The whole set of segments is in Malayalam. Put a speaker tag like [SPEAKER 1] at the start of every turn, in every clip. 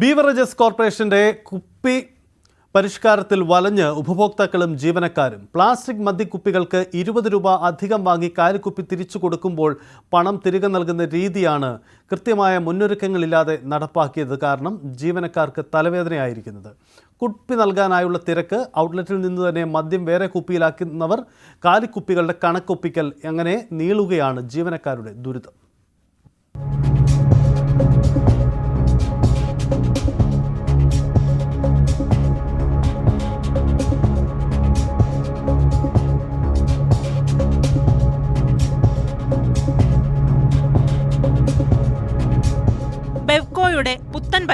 [SPEAKER 1] ബീവറേജസ് കോർപ്പറേഷന്റെ കുപ്പി പരിഷ്കാരത്തിൽ വലഞ്ഞ് ഉപഭോക്താക്കളും ജീവനക്കാരും. പ്ലാസ്റ്റിക് മദ്യക്കുപ്പികൾക്ക് ഇരുപത് രൂപ അധികം വാങ്ങി കാലിക്കുപ്പി തിരിച്ചു കൊടുക്കുമ്പോൾ പണം തിരികെ നൽകുന്ന രീതിയാണ് കൃത്യമായ മുന്നൊരുക്കങ്ങളില്ലാതെ നടപ്പാക്കിയത് കാരണം ജീവനക്കാർക്ക് തലവേദനയായിരിക്കുന്നത്. കുപ്പി നൽകാനായുള്ള തിരക്ക് ഔട്ട്ലെറ്റിൽ നിന്ന് തന്നെ മദ്യം വേറെ കുപ്പിയിലാക്കുന്നവർ കാലിക്കുപ്പികളുടെ കണക്കൊപ്പിക്കൽ അങ്ങനെ നീളുകയാണ് ജീവനക്കാരുടെ ദുരിതം.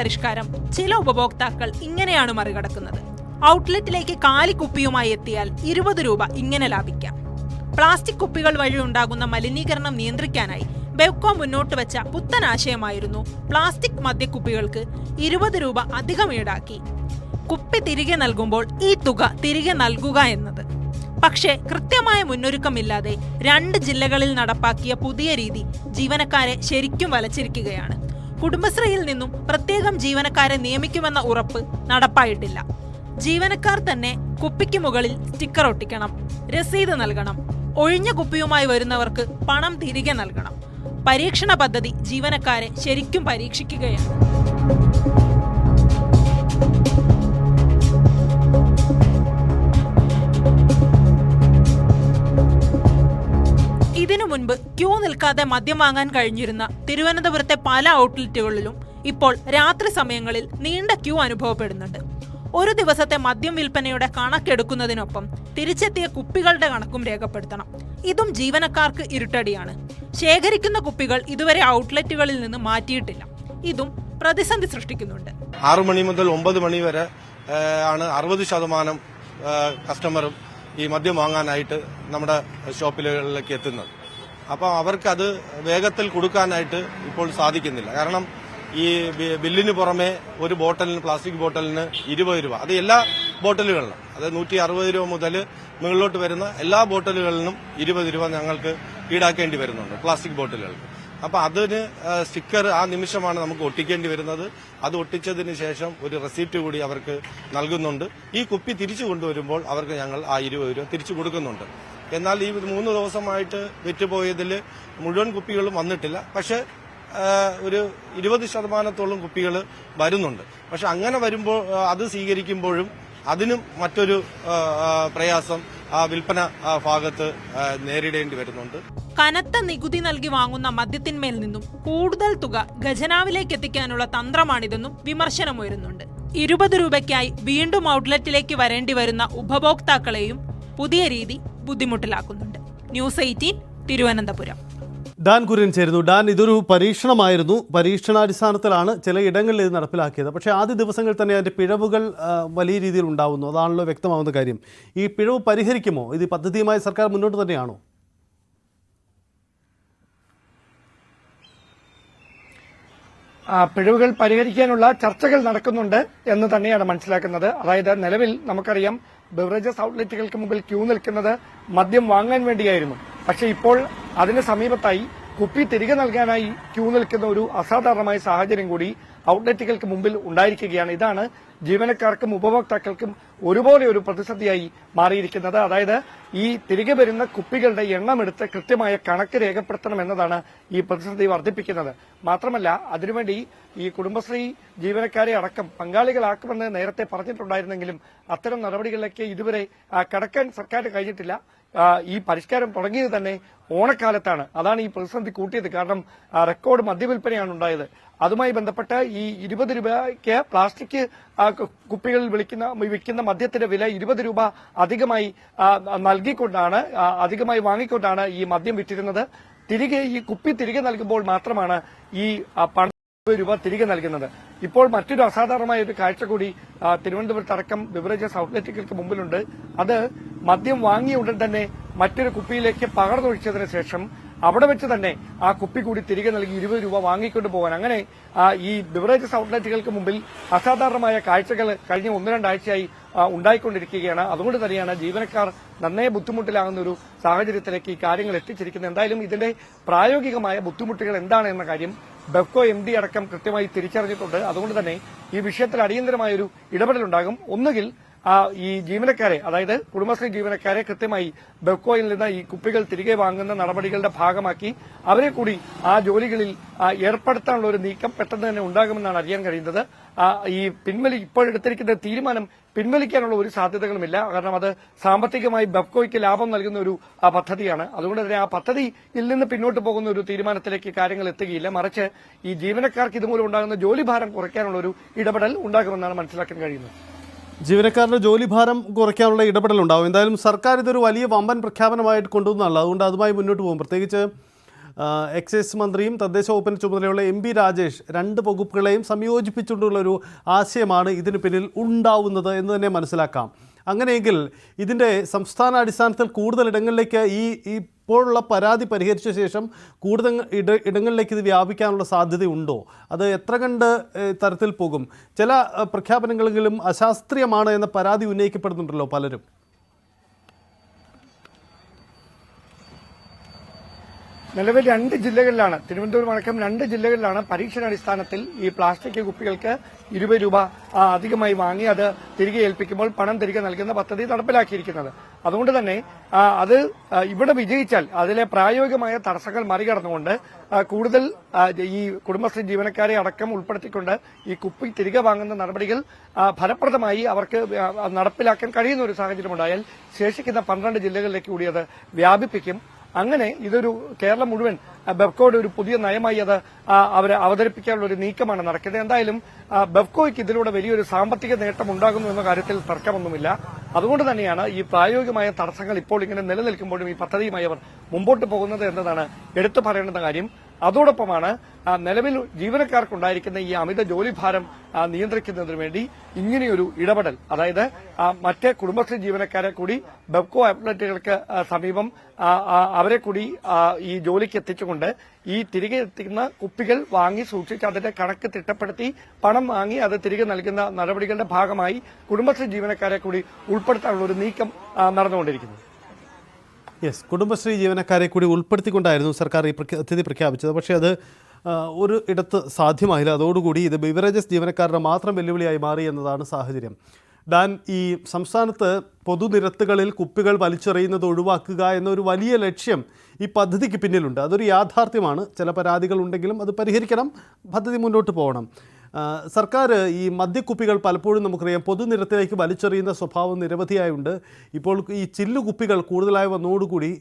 [SPEAKER 2] പരിഷ്കാരം ചില ഉപഭോക്താക്കൾ ഇങ്ങനെയാണ് മറികടക്കുന്നത്. ഔട്ട്ലെറ്റിലേക്ക് കാലിക്കുപ്പിയുമായി എത്തിയാൽ ഇരുപത് രൂപ ഇങ്ങനെ ലാഭിക്കാം. പ്ലാസ്റ്റിക് കുപ്പികൾ വഴി ഉണ്ടാകുന്ന മലിനീകരണം നിയന്ത്രിക്കാനായി ബെവ്കോ മുന്നോട്ട് വെച്ച പുത്തൻ ആശയമായിരുന്നു പ്ലാസ്റ്റിക് മദ്യക്കുപ്പികൾക്ക് ഇരുപത് രൂപ അധികം ഈടാക്കി. കുപ്പി തിരികെ നൽകുമ്പോൾ ഈ തുക തിരികെ നൽകുക എന്നത്. പക്ഷേ കൃത്യമായ മുന്നൊരുക്കമില്ലാതെ രണ്ട് ജില്ലകളിൽ നടപ്പാക്കിയ പുതിയ രീതി ജീവനക്കാരെ ശരിക്കും വലച്ചിരിക്കുകയാണ്. കുടുംബശ്രീയിൽ നിന്നും പ്രത്യേകം ജീവനക്കാരെ നിയമിക്കുമെന്ന ഉറപ്പ് നടപ്പായിട്ടില്ല. ജീവനക്കാർ തന്നെ കുപ്പിക്ക് മുകളിൽ സ്റ്റിക്കർ ഒട്ടിക്കണം രസീത് നൽകണം ഒഴിഞ്ഞ കുപ്പിയുമായി വരുന്നവർക്ക് പണം തിരികെ നൽകണം. പരീക്ഷണ പദ്ധതി ജീവനക്കാരെ ശരിക്കും പരീക്ഷിക്കുകയാണ്. മുൻപ് ക്യൂ നിൽക്കാതെ മദ്യം വാങ്ങാൻ കഴിഞ്ഞിരുന്ന തിരുവനന്തപുരത്തെ പല ഔട്ട്ലെറ്റുകളിലും ഇപ്പോൾ രാത്രി സമയങ്ങളിൽ നീണ്ട ക്യൂ അനുഭവപ്പെടുന്നുണ്ട്. ഒരു ദിവസത്തെ മദ്യം വിൽപ്പനയുടെ കണക്കെടുക്കുന്നതിനൊപ്പം തിരിച്ചെത്തിയ കുപ്പികളുടെ കണക്കും രേഖപ്പെടുത്തണം. ഇതും ജീവനക്കാർക്ക് ഇരുട്ടടിയാണ്. ശേഖരിക്കുന്ന കുപ്പികൾ ഇതുവരെ ഔട്ട്ലെറ്റുകളിൽ നിന്ന് മാറ്റിയിട്ടില്ല. ഇതും പ്രതിസന്ധി സൃഷ്ടിക്കുന്നുണ്ട്.
[SPEAKER 3] ആറു മണി മുതൽ ഒമ്പത് മണി വരെ ആണ് അറുപത് ശതമാനം കസ്റ്റമറും ഈ മദ്യം വാങ്ങാനായിട്ട് നമ്മുടെ ഷോപ്പിലേക്ക് എത്തുന്നത്. അപ്പോൾ അവർക്കത് വേഗത്തിൽ കൊടുക്കാനായിട്ട് ഇപ്പോൾ സാധിക്കുന്നില്ല. കാരണം ഈ ബില്ലിന് പുറമെ ഒരു ബോട്ടലിന് പ്ലാസ്റ്റിക് ബോട്ടലിന് ഇരുപത് രൂപ. അത് എല്ലാ ബോട്ടലുകളിലും. അത് നൂറ്റി അറുപത് രൂപ മുതൽ മുകളിലോട്ട് വരുന്ന എല്ലാ ബോട്ടലുകളിലും ഇരുപത് രൂപ ഞങ്ങൾക്ക് ഈടാക്കേണ്ടി വരുന്നുണ്ട് പ്ലാസ്റ്റിക് ബോട്ടലുകൾക്ക്. അപ്പൊ അതിന് സ്റ്റിക്കർ ആ നിമിഷമാണ് നമുക്ക് ഒട്ടിക്കേണ്ടി വരുന്നത്. അത് ഒട്ടിച്ചതിന് ശേഷം ഒരു റെസിപ്റ്റ് കൂടി അവർക്ക് നൽകുന്നുണ്ട്. ഈ കുപ്പി തിരിച്ചു കൊണ്ടുവരുമ്പോൾ അവർക്ക് ഞങ്ങൾ ആ ഇരുപത് രൂപ തിരിച്ചു കൊടുക്കുന്നുണ്ട്. എന്നാൽ ഈ മൂന്ന് ദിവസമായിട്ട് വിറ്റുപോയതിൽ മുഴുവൻ കുപ്പികളും വന്നിട്ടില്ല. പക്ഷെ ഒരു ഇരുപത് ശതമാനത്തോളം കുപ്പികൾ വരുന്നുണ്ട്. പക്ഷെ അങ്ങനെ വരുമ്പോൾ അത് സ്വീകരിക്കുമ്പോഴും അതിനും മറ്റൊരു പ്രയാസം ആ വിൽപ്പന ഭാഗത്ത് നേരിടേണ്ടി വരുന്നുണ്ട്.
[SPEAKER 2] കനത്ത നികുതി നൽകി വാങ്ങുന്ന മദ്യത്തിന്മേൽ നിന്നും കൂടുതൽ തുക ഖജനാവിലേക്ക് എത്തിക്കാനുള്ള തന്ത്രമാണിതെന്നും വിമർശനമുയരുന്നുണ്ട്. ഇരുപത് രൂപയ്ക്കായി വീണ്ടും ഔട്ട്ലെറ്റിലേക്ക് വരേണ്ടി വരുന്ന ഉപഭോക്താക്കളെയും പുതിയ രീതി ബുദ്ധിമുട്ടിലാക്കുന്നുണ്ട്. News eighteen Thiruvananthapuram.
[SPEAKER 1] Dan Kurian ചേരുന്നു. ഡാൻ ഇതൊരു പരീക്ഷണമായിരുന്നു. പരീക്ഷണാടിസ്ഥാനത്തിലാണ് ചില ഇടങ്ങളിൽ ഇത് നടപ്പിലാക്കിയത്. പക്ഷേ ആദ്യ ദിവസങ്ങളിൽ തന്നെ അതിന്റെ പിഴവുകൾ വലിയ രീതിയിൽ ഉണ്ടാവുന്നു. അതാണല്ലോ വ്യക്തമാവുന്ന കാര്യം. ഈ പിഴവ് പരിഹരിക്കുമോ? ഇത് പദ്ധതിയുമായി സർക്കാർ മുന്നോട്ട് തന്നെയാണോ?
[SPEAKER 4] പിഴവുകൾ പരിഹരിക്കാനുള്ള ചർച്ചകൾ നടക്കുന്നുണ്ട് എന്ന് തന്നെയാണ് മനസ്സിലാക്കുന്നത്. അതായത് നിലവിൽ നമുക്കറിയാം ബിവറേജസ് ഔട്ട്ലെറ്റുകൾക്ക് മുമ്പിൽ ക്യൂ നിൽക്കുന്നത് മദ്യം വാങ്ങാൻ വേണ്ടിയായിരുന്നു. പക്ഷേ ഇപ്പോൾ അതിന് സമീപത്തായി കുപ്പി തിരികെ നൽകാനായി ക്യൂ നിൽക്കുന്ന ഒരു അസാധാരണമായ സാഹചര്യം കൂടി ഔട്ട്ലെറ്റുകൾക്ക് മുമ്പിൽ ഉണ്ടായിരിക്കുകയാണ്. ഇതാണ് ജീവനക്കാർക്കും ഉപഭോക്താക്കൾക്കും ഒരുപോലെ ഒരു പ്രതിസന്ധിയായി മാറിയിരിക്കുന്നത്. അതായത് ഈ തിരികെ വരുന്ന കുപ്പികളുടെ എണ്ണം എടുത്ത് കൃത്യമായ കണക്ക് രേഖപ്പെടുത്തണം എന്നതാണ് ഈ പ്രതിസന്ധി വർദ്ധിപ്പിക്കുന്നത്. മാത്രമല്ല അതിനുവേണ്ടി ഈ കുടുംബശ്രീ ജീവനക്കാരെ അടക്കം പങ്കാളികളാക്കുമെന്ന് നേരത്തെ പറഞ്ഞിട്ടുണ്ടായിരുന്നെങ്കിലും അത്തരം നടപടികളിലേക്ക് ഇതുവരെ കടക്കാൻ സർക്കാർ കഴിഞ്ഞിട്ടില്ല. ഈ പരിഷ്കാരം തുടങ്ങിയത് തന്നെ ഓണക്കാലത്താണ്. അതാണ് ഈ പ്രതിസന്ധി കൂട്ടിയത്. കാരണം റെക്കോർഡ് മദ്യവിൽപ്പനയാണ് ഉണ്ടായത്. അതുമായി ബന്ധപ്പെട്ട് ഈ ഇരുപത് രൂപയ്ക്ക് പ്ലാസ്റ്റിക് കുപ്പികളിൽ വിളിക്കുന്ന വിൽക്കുന്ന മദ്യത്തിന്റെ വില ഇരുപത് രൂപ അധികമായി നൽകിക്കൊണ്ടാണ് അധികമായി വാങ്ങിക്കൊണ്ടാണ് ഈ മദ്യം വിറ്റിരുന്നത്. തിരികെ ഈ കുപ്പി തിരികെ നൽകുമ്പോൾ മാത്രമാണ് ഈ പണം രൂപ തിരികെ നൽകുന്നത്. ഇപ്പോൾ മറ്റൊരു അസാധാരണമായ ഒരു കാഴ്ച കൂടി തിരുവനന്തപുരത്ത് അടക്കം ബിവറേജസ് ഔട്ട്ലെറ്റുകൾക്ക് മുമ്പിലുണ്ട്. അത് മദ്യം വാങ്ങിയ ഉടൻ തന്നെ മറ്റൊരു കുപ്പിയിലേക്ക് പകർന്നൊഴിച്ചതിന് ശേഷം അവിടെ വെച്ച് തന്നെ ആ കുപ്പി കൂടി തിരികെ നൽകി ഇരുപത് രൂപ വാങ്ങിക്കൊണ്ട് പോകാൻ. അങ്ങനെ ഈ ബിവറേജസ് ഔട്ട്ലെറ്റുകൾക്ക് മുമ്പിൽ അസാധാരണമായ കാഴ്ചകൾ കഴിഞ്ഞ ഒന്ന് രണ്ടാഴ്ചയായി ഉണ്ടായിക്കൊണ്ടിരിക്കുകയാണ്. അതുകൊണ്ട് തന്നെയാണ് ജീവനക്കാർ നന്നേ ബുദ്ധിമുട്ടിലാകുന്ന ഒരു സാഹചര്യത്തിലേക്ക് ഈ കാര്യങ്ങൾ എത്തിച്ചിരിക്കുന്നത്. എന്തായാലും ഇതിന്റെ പ്രായോഗികമായ ബുദ്ധിമുട്ടുകൾ എന്താണ് എന്ന കാര്യം ബെഫ്കോ എം ഡി അടക്കം കൃത്യമായി തിരിച്ചറിഞ്ഞിട്ടുണ്ട്. അതുകൊണ്ട് തന്നെ ഈ വിഷയത്തിൽ അടിയന്തരമായൊരു ഇടപെടലുണ്ടാകും. ഒന്നുകിൽ ഈ ജീവനക്കാരെ അതായത് കുടുംബശ്രീ ജീവനക്കാരെ കൃത്യമായി ബെഫ്കോയിൽ നിന്ന് ഈ കുപ്പികൾ തിരികെ വാങ്ങുന്ന നടപടികളുടെ ഭാഗമാക്കി അവരെ കൂടി ആ ജോലികളിൽ ഏർപ്പെടുത്താനുള്ള ഒരു നീക്കം പെട്ടെന്ന് തന്നെ ഉണ്ടാകുമെന്നാണ് അറിയാൻ കഴിയുന്നത്. ഈ പിൻവലി ഇപ്പോഴെടുത്തിരിക്കുന്ന തീരുമാനം പിൻവലിക്കാനുള്ള ഒരു സാധ്യതകളുമില്ല. കാരണം അത് സാമ്പത്തികമായി ബെഫ്കോയ്ക്ക് ലാഭം നൽകുന്ന ഒരു പദ്ധതിയാണ്. അതുകൊണ്ട് തന്നെ ആ പദ്ധതിയിൽ നിന്ന് പിന്നോട്ട് പോകുന്ന ഒരു തീരുമാനത്തിലേക്ക് കാര്യങ്ങൾ എത്തുകയില്ല. മറിച്ച് ഈ ജീവനക്കാർക്ക് ഇതുമൂലം ഉണ്ടാകുന്ന ജോലിഭാരം കുറയ്ക്കാനുള്ള ഒരു ഇടപെടൽ ഉണ്ടാകുമെന്നാണ് മനസ്സിലാക്കാൻ കഴിയുന്നത്.
[SPEAKER 1] ജീവനക്കാരുടെ ജോലിഭാരം കുറയ്ക്കാനുള്ള ഇടപെടലുണ്ടാവും എന്തായാലും സർക്കാർ ഇതൊരു വലിയ വമ്പൻ പ്രഖ്യാപനമായിട്ട് കൊണ്ടുവന്നതല്ല. അതുകൊണ്ട് അതുമായി മുന്നോട്ട് പോകും. പ്രത്യേകിച്ച് എക്സൈസ് മന്ത്രിയും തദ്ദേശ വകുപ്പിന് ചുമതലയുള്ള എം പി രാജേഷ് രണ്ട് വകുപ്പുകളെയും സംയോജിപ്പിച്ചുകൊണ്ടുള്ള ഒരു ആശയമാണ് ഇതിന് പിന്നിൽ ഉണ്ടാവുന്നത് എന്ന് തന്നെ മനസ്സിലാക്കാം. അങ്ങനെയെങ്കിൽ ഇതിന്റെ സംസ്ഥാന അടിസ്ഥാനത്തിൽ കൂടുതൽ ഇടങ്ങളിലേക്ക് ഈ ഇപ്പോഴുള്ള പരാതി പരിഹരിച്ച ശേഷം കൂടുതൽ ഇട ഇടങ്ങളിലേക്ക് ഇത് വ്യാപിക്കാനുള്ള സാധ്യതയുണ്ടോ? അത് എത്ര കണ്ട് തരത്തിൽ പോകും? ചില പ്രഖ്യാപനങ്ങളെങ്കിലും അശാസ്ത്രീയമാണ് എന്ന പരാതി ഉന്നയിക്കപ്പെടുന്നുണ്ടല്ലോ പലരും.
[SPEAKER 4] നിലവിൽ രണ്ട് ജില്ലകളിലാണ് തിരുവനന്തപുരം അടക്കം രണ്ട് ജില്ലകളിലാണ് പരീക്ഷണാടിസ്ഥാനത്തിൽ ഈ പ്ലാസ്റ്റിക് കുപ്പികൾക്ക് ഇരുപത് രൂപ അധികമായി വാങ്ങി അത് തിരികെ ഏൽപ്പിക്കുമ്പോൾ പണം തിരികെ നൽകുന്ന പദ്ധതി നടപ്പിലാക്കിയിരിക്കുന്നത്. അതുകൊണ്ട് തന്നെ അത് ഇവിടെ വിജയിച്ചാൽ അതിലെ പ്രായോഗികമായ തടസ്സങ്ങൾ മറികടന്നുകൊണ്ട് കൂടുതൽ ഈ കുടുംബശ്രീ ജീവനക്കാരെ അടക്കം ഉൾപ്പെടുത്തിക്കൊണ്ട് ഈ കുപ്പി തിരികെ വാങ്ങുന്ന നടപടികൾ ഫലപ്രദമായി അവർക്ക് നടപ്പിലാക്കാൻ കഴിയുന്ന ഒരു സാഹചര്യമുണ്ടായാൽ ശേഷിക്കുന്ന പന്ത്രണ്ട് ജില്ലകളിലേക്ക് കൂടി അത് വ്യാപിപ്പിക്കും. അങ്ങനെ ഇതൊരു കേരളം മുഴുവൻ ബെവ്കോയുടെ ഒരു പുതിയ നയമായി അത് അവരെ അവതരിപ്പിക്കാനുള്ള ഒരു നീക്കമാണ് നടക്കുന്നത്. എന്തായാലും ബെവ്കോയ്ക്ക് ഇതിലൂടെ വലിയൊരു സാമ്പത്തിക നേട്ടം ഉണ്ടാകുന്നു എന്ന കാര്യത്തിൽ തർക്കമൊന്നുമില്ല. അതുകൊണ്ട് തന്നെയാണ് ഈ പ്രായോഗികമായ തടസ്സങ്ങൾ ഇപ്പോൾ ഇങ്ങനെ നിലനിൽക്കുമ്പോഴും ഈ പദ്ധതിയുമായി അവർ മുമ്പോട്ട് പോകുന്നത് എന്നതാണ് എടുത്തു പറയേണ്ടുന്ന കാര്യം. അതോടൊപ്പമാണ് നിലവിൽ ജീവനക്കാർക്കുണ്ടായിരിക്കുന്ന ഈ അമിത ജോലിഭാരം നിയന്ത്രിക്കുന്നതിന് വേണ്ടി ഇങ്ങനെയൊരു ഇടപെടൽ. അതായത് മറ്റ് കുടുംബശ്രീ ജീവനക്കാരെ കൂടി ബെബ്കോ ഔട്ട്ലെറ്റുകൾക്ക് സമീപം അവരെ കൂടി ഈ ജോലിക്ക് എത്തിച്ചുകൊണ്ട് ഈ തിരികെ എത്തിക്കുന്ന കുപ്പികൾ വാങ്ങി സൂക്ഷിച്ച് അതിന്റെ കണക്ക് തിട്ടപ്പെടുത്തി പണം വാങ്ങി അത് തിരികെ നൽകുന്ന നടപടികളുടെ ഭാഗമായി കുടുംബശ്രീ ജീവനക്കാരെ കൂടി ഉൾപ്പെടുത്താനുള്ള ഒരു നീക്കം നടന്നുകൊണ്ടിരിക്കുന്നത് നടന്നുകൊണ്ടിരിക്കുന്നു.
[SPEAKER 1] യെസ് കുടുംബശ്രീ ജീവനക്കാരെ കൂടി ഉൾപ്പെടുത്തിക്കൊണ്ടായിരുന്നു സർക്കാർ ഈ പദ്ധതി പ്രഖ്യാപിച്ചത്. പക്ഷേ അത് ഒരു ഇടത്ത് സാധ്യമായില്ല. അതോടുകൂടി ഇത് ബിവറേജസ് ജീവനക്കാരുടെ മാത്രം വെല്ലുവിളിയായി മാറി എന്നതാണ് സാഹചര്യം. ഡാൻ ഈ സംസ്ഥാനത്ത് പൊതുനിരത്തുകളിൽ കുപ്പികൾ വലിച്ചെറിയുന്നത് ഒഴിവാക്കുക എന്നൊരു വലിയ ലക്ഷ്യം ഈ പദ്ധതിക്ക് പിന്നിലുണ്ട്. അതൊരു യാഥാർത്ഥ്യമാണ്. ചില പരാതികൾ ഉണ്ടെങ്കിലും അത് പരിഹരിക്കണം പദ്ധതി മുന്നോട്ട് പോകണം. സർക്കാർ ഈ മദ്യക്കുപ്പികൾ പലപ്പോഴും നമുക്കറിയാം പൊതുനിരത്തിലേക്ക് വലിച്ചെറിയുന്ന സ്വഭാവം നിരവധിയായുണ്ട്. ഇപ്പോൾ ഈ ചില്ലുകുപ്പികൾ കൂടുതലായി വന്നതോടുകൂടി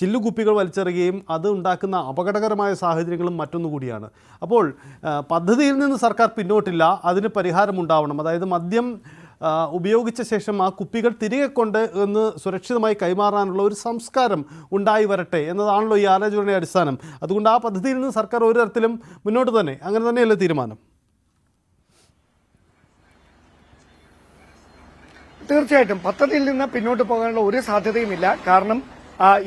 [SPEAKER 1] ചില്ലുകുപ്പികൾ വലിച്ചെറിയുകയും അത് ഉണ്ടാക്കുന്ന അപകടകരമായ സാഹചര്യങ്ങളും മറ്റൊന്നുകൂടിയാണ്. അപ്പോൾ പദ്ധതിയിൽ നിന്ന് സർക്കാർ പിന്നോട്ടില്ല അതിന് പരിഹാരമുണ്ടാവണം അതായത് മദ്യം ഉപയോഗിച്ച ശേഷം ആ കുപ്പികൾ തിരികെ കൊണ്ട് ഒന്ന് സുരക്ഷിതമായി കൈമാറാനുള്ള ഒരു സംസ്കാരം ഉണ്ടായി വരട്ടെ എന്നതാണല്ലോ ഈ ആലോചനയുടെ അടിസ്ഥാനം. അതുകൊണ്ട് ആ പദ്ധതിയിൽ നിന്ന് സർക്കാർ ഒരു തരത്തിലും മുന്നോട്ട് തന്നെ. അങ്ങനെ തന്നെയല്ലേ തീരുമാനം?
[SPEAKER 4] തീർച്ചയായിട്ടും. പദ്ധതിയിൽ നിന്ന് പിന്നോട്ട് പോകാനുള്ള ഒരു സാധ്യതയുമില്ല. കാരണം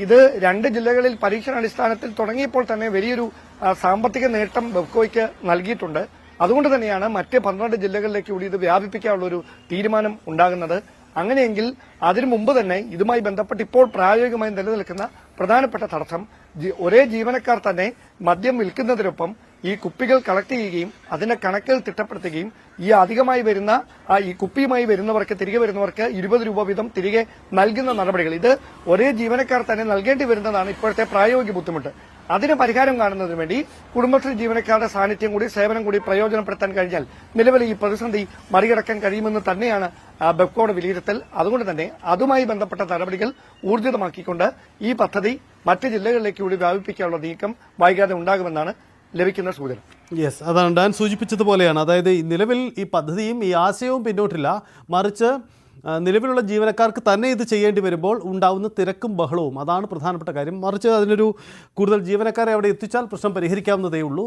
[SPEAKER 4] ഇത് രണ്ട് ജില്ലകളിൽ പരീക്ഷണാടിസ്ഥാനത്തിൽ തുടങ്ങിയപ്പോൾ തന്നെ വലിയൊരു സാമ്പത്തിക നേട്ടം ബെബ്കോയ്ക്ക് നൽകിയിട്ടുണ്ട്. അതുകൊണ്ട് തന്നെയാണ് മറ്റ് പന്ത്രണ്ട് ജില്ലകളിലേക്ക് കൂടി ഇത് വ്യാപിപ്പിക്കാനുള്ള ഒരു തീരുമാനം ഉണ്ടാകുന്നത്. അങ്ങനെയെങ്കിൽ അതിനു മുമ്പ് തന്നെ ഇതുമായി ബന്ധപ്പെട്ട് ഇപ്പോൾ പ്രായോഗികമായി നിലനിൽക്കുന്ന പ്രധാനപ്പെട്ട തടസ്സം ഒരേ ജീവനക്കാർ തന്നെ മദ്യം വിൽക്കുന്നതിനൊപ്പം ഈ കുപ്പികൾ കളക്ട് ചെയ്യുകയും അതിന്റെ കണക്കുകൾ തിട്ടപ്പെടുത്തുകയും ഈ അധികമായി വരുന്ന ഈ കുപ്പിയുമായി വരുന്നവർക്ക് തിരികെ വരുന്നവർക്ക് ഇരുപത് രൂപ വീതം തിരികെ നൽകുന്ന നടപടികൾ. ഇത് ഒരേ ജീവനക്കാർ തന്നെ നൽകേണ്ടി വരുന്നതാണ് ഇപ്പോഴത്തെ പ്രായോഗിക ബുദ്ധിമുട്ട്. അതിന് പരിഹാരം കാണുന്നതിന് വേണ്ടി കുടുംബശ്രീ ജീവനക്കാരുടെ സാന്നിധ്യം കൂടി സേവനം കൂടി പ്രയോജനപ്പെടുത്താൻ കഴിഞ്ഞാൽ നിലവിലെ ഈ പ്രതിസന്ധി മറികടക്കാൻ കഴിയുമെന്ന് തന്നെയാണ് ബെപ്കോയുടെ വിലയിരുത്തൽ. അതുകൊണ്ട് തന്നെ അതുമായി ബന്ധപ്പെട്ട നടപടികൾ ഊർജിതമാക്കിക്കൊണ്ട് ഈ പദ്ധതി മറ്റ് ജില്ലകളിലേക്ക് കൂടി വ്യാപിപ്പിക്കാനുള്ള നീക്കം വൈകാതെ ഉണ്ടാകുമെന്നാണ് ലഭിക്കുന്ന സൂചന.
[SPEAKER 1] യെസ് അതാണ് ഡാൻ സൂചിപ്പിച്ചതുപോലെയാണ്. അതായത് നിലവിൽ ഈ പദ്ധതിയും ഈ ആശയവും പിന്നോട്ടില്ല. മറിച്ച് നിലവിലുള്ള ജീവനക്കാർക്ക് തന്നെ ഇത് ചെയ്യേണ്ടി വരുമ്പോൾ ഉണ്ടാവുന്ന തിരക്കും ബഹളവും. അതാണ് പ്രധാനപ്പെട്ട കാര്യം. മറിച്ച് അതിനൊരു കൂടുതൽ ജീവനക്കാരെ അവിടെ എത്തിച്ചാൽ പ്രശ്നം പരിഹരിക്കാവുന്നതേ ഉള്ളൂ